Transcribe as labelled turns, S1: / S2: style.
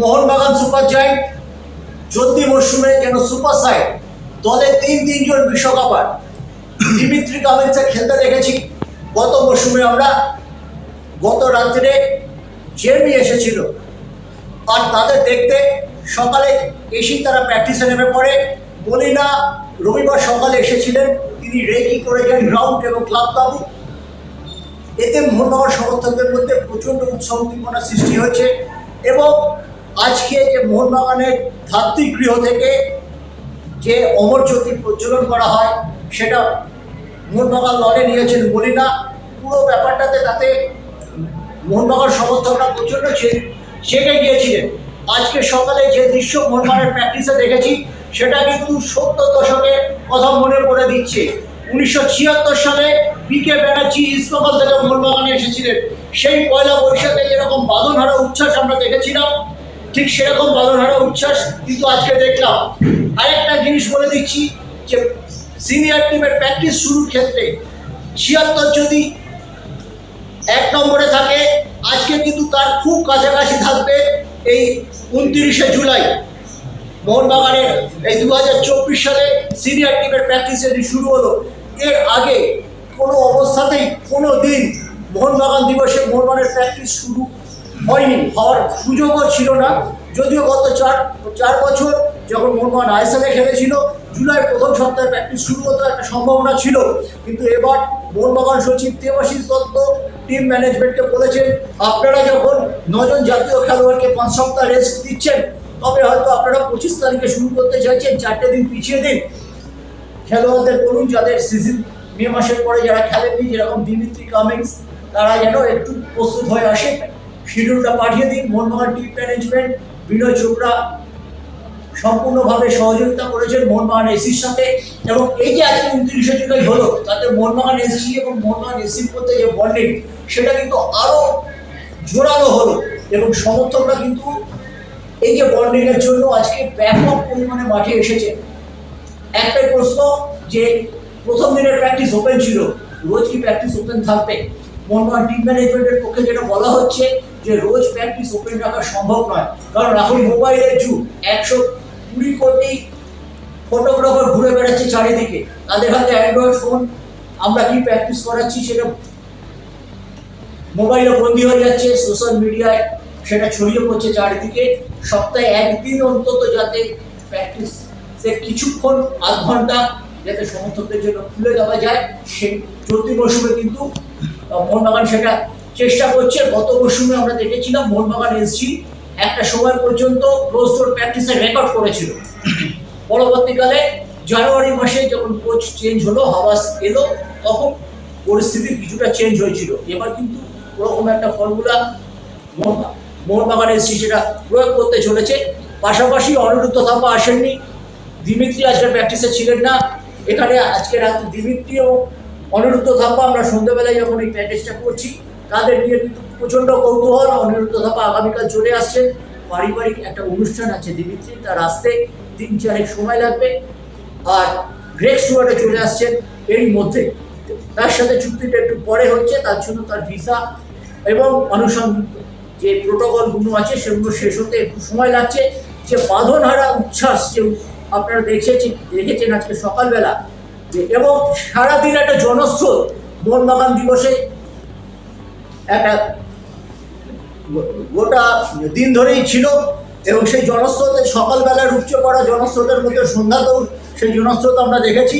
S1: Mohun Bagan super giant চলতি মরশুমে যেন সুপার সাইড দলে তিন তিনজন বিশ্বকাপার। দিমিত্রি কামিন্সে খেলতে দেখেছি। গত মরশুমে আমরা গত রাত্রে জেমি এসেছিল। আর তাদের দেখতে সকালে এসেই তারা প্র্যাকটিসে নেমে পড়ে। মলিনা রবিবার সকালে এসেছিলেন। তিনি রেকি করেছেন গ্রাউন্ড এবং ক্লাব তাবু এতে মোহনবাগান সমর্থকদের মধ্যে প্রচণ্ড উৎসাহ উদ্দীপনার সৃষ্টি হয়েছে এবং আজকে যে মোহনবাগানের ধাত্রীগৃহ থেকে যে অমর জ্যোতি প্রজ্বলন করা হয়, সেটা মোহনবাগান লড়ে নিয়েছেন মলিনা। পুরো ব্যাপারটাতে তাতে মোহনবাগান সমর্থকরা প্রচণ্ড চেপে গিয়েছিলেন। আজকে সকালে যে দৃশ্য মোহনবাগানের প্র্যাকটিসে দেখেছি, সেটা কিন্তু সত্তর দশকের কথা মনে পড়ে দিচ্ছে। উনিশশো ছিয়াত্তর সালে বিকে ব্যানার্জি ইস্টবেঙ্গল থেকে মোহনবাগানে এসেছিলেন। সেই পয়লা বৈশাখে যেরকম বাঁধনহারা উচ্ছ্বাস আমরা দেখেছিলাম ঠিক সেরকম বাঁধনহারা উচ্ছ্বাস কিন্তু আজকে দেখলাম। আরেকটা জিনিস বলে দিচ্ছি যে সিনিয়র টিমের প্র্যাকটিস শুরুর ক্ষেত্রে ছিয়াত্তর যদি এক নম্বরে থাকে, আজকে কিন্তু তার খুব কাছাকাছি থাকবে এই উনত্রিশে জুলাই। মোহনবাগানের এই দু হাজার চব্বিশ সালে সিনিয়র টিমের প্র্যাকটিস যদি শুরু হলো, এর আগে কোনো অবস্থাতেই কোনো দিন মোহনবাগান দিবসে মোহনবাগানের প্র্যাকটিস শুরু হয়নি, হওয়ার সুযোগও ছিল না। যদিও গত চার চার বছর যখন মোহনবাগান আইএসএলে খেলেছিল, জুলাই প্রথম সপ্তাহে প্র্যাকটিস শুরু হতো, একটা সম্ভাবনা ছিল। কিন্তু এবার মোহনবাগান সচিব দেবাশিস দত্ত টিম ম্যানেজমেন্টকে বলেছেন, আপনারা যখন নজন জাতীয় খেলোয়াড়কে পাঁচ সপ্তাহ রেস্ট দিচ্ছেন, তবে হয়তো আপনারা পঁচিশ তারিখে শুরু করতে চাইছেন, চারটে দিন পিছিয়ে দিন। খেলোয়াড়দের বলুন, যাদের সিজন মে মাসের পরে যারা খেলেননি, যেরকম দিমিত্রি কামিংস তারা যেন একটু প্রস্তুত হয়ে আসে। শিডিউলটা পাঠিয়ে দিন মোহনবাগান টিম ম্যানেজমেন্ট বিনয় চোপড়া সম্পূর্ণভাবে সহযোগিতা করেছেন মোহনবাগান এসির সাথে। এবং এই যে আজকে উনত্রিশে জুলাই হলো, তাতে মোহনবাগান এসি এবং মোহনবাগান এসির মধ্যে যে বন্ডিং সেটা কিন্তু আরও জোরালো হলো। এবং সমর্থকরা কিন্তু এই যে বন্ডিং এর জন্য আজকে ব্যাপক পরিমাণে মাঠে এসেছে। একটাই প্রশ্ন যে প্রথম দিনের প্র্যাকটিস ওপেন ছিল, রোজ কি প্র্যাকটিস ওপেন থাকবে? মোহনবাগান টিম ম্যানেজমেন্টের পক্ষে যেটা বলা হচ্ছে যে রোজ প্র্যাকটিস ওপেন রাখা সম্ভব নয়। কারণ এখন মোবাইলের যুগ। একশো কুড়ি কোটি ফটোগ্রাফার ঘুরে বেড়াচ্ছে চারিদিকে। তাদের হাতে অ্যান্ড্রয়েড ফোন আমরা কি প্র্যাকটিস করাচ্ছি সেটা মোবাইলে বন্দি হয়ে যাচ্ছে সোশ্যাল মিডিয়ায় সেটা ছড়িয়ে পড়ছে চারিদিকে। সপ্তাহে একদিন অন্তত যাতে প্র্যাকটিস সে কিছুক্ষণ, আধ ঘণ্টা যাতে সমর্থকদের জন্য খুলে দেওয়া যায় সেই চলতি মরশুমে কিন্তু মোহনবাগান সেটা চেষ্টা করছে। গত মরশুমে আমরা দেখেছিলাম মোহনবাগান এসজি একটা সময় পর্যন্ত ক্লোজ ডোর প্র্যাকটিসের রেকর্ড করেছিল। পরবর্তীকালে জানুয়ারি মাসে যখন কোচ চেঞ্জ হলো, হাওয়াস এলো, তখন পরিস্থিতি কিছুটা চেঞ্জ হয়েছিল। এবার কিন্তু ওরকম একটা ফর্মুলা মোহনবাগান এসছি সেটা প্রয়োগ করতে চলেছে। পাশাপাশি অনিরুদ্ধ থাপা আসেননি। দিমিত্রি আজকে প্র্যাকটিসে ছিলেন না। এখানে আজকে রাত্রে দিমিত্রি অনিরুদ্ধ থাপা আমরা সন্ধ্যাবেলায় যখন এই প্যাকেজটা করছি, তাদের নিয়ে কিন্তু প্রচণ্ড কৌতূহল। অনিরুদ্ধ থাপা আগামীকাল চলে আসছেন পারিবারিক একটা অনুষ্ঠান আছে দিমিত্রি তার আসতে তিন চারেক সময় লাগবে। আর গ্রেক স্টুয়ার্টে চলে আসছেন এরই মধ্যে। তার সাথে চুক্তিটা একটু পরে হচ্ছে, তার জন্য তার ভিসা এবং আনুষঙ্গিক যে প্রোটোকলগুলো আছে, সেগুলো শেষ হতে একটু সময় লাগছে। যে বাঁধনহারা উচ্ছ্বাস, যে আপনারা দেখেছেন দেখেছেন আজকে সকালবেলা যে এবং সারাদিন একটা জনস্রোত মোহনবাগান দিবসে একটা গোটা দিন ধরেই ছিল এবং সেই জনস্রোতে সকালবেলায় উপচে পড়া জনস্রোতের মধ্যে সন্ধ্যাতেও সেই জনস্রোত আমরা দেখেছি।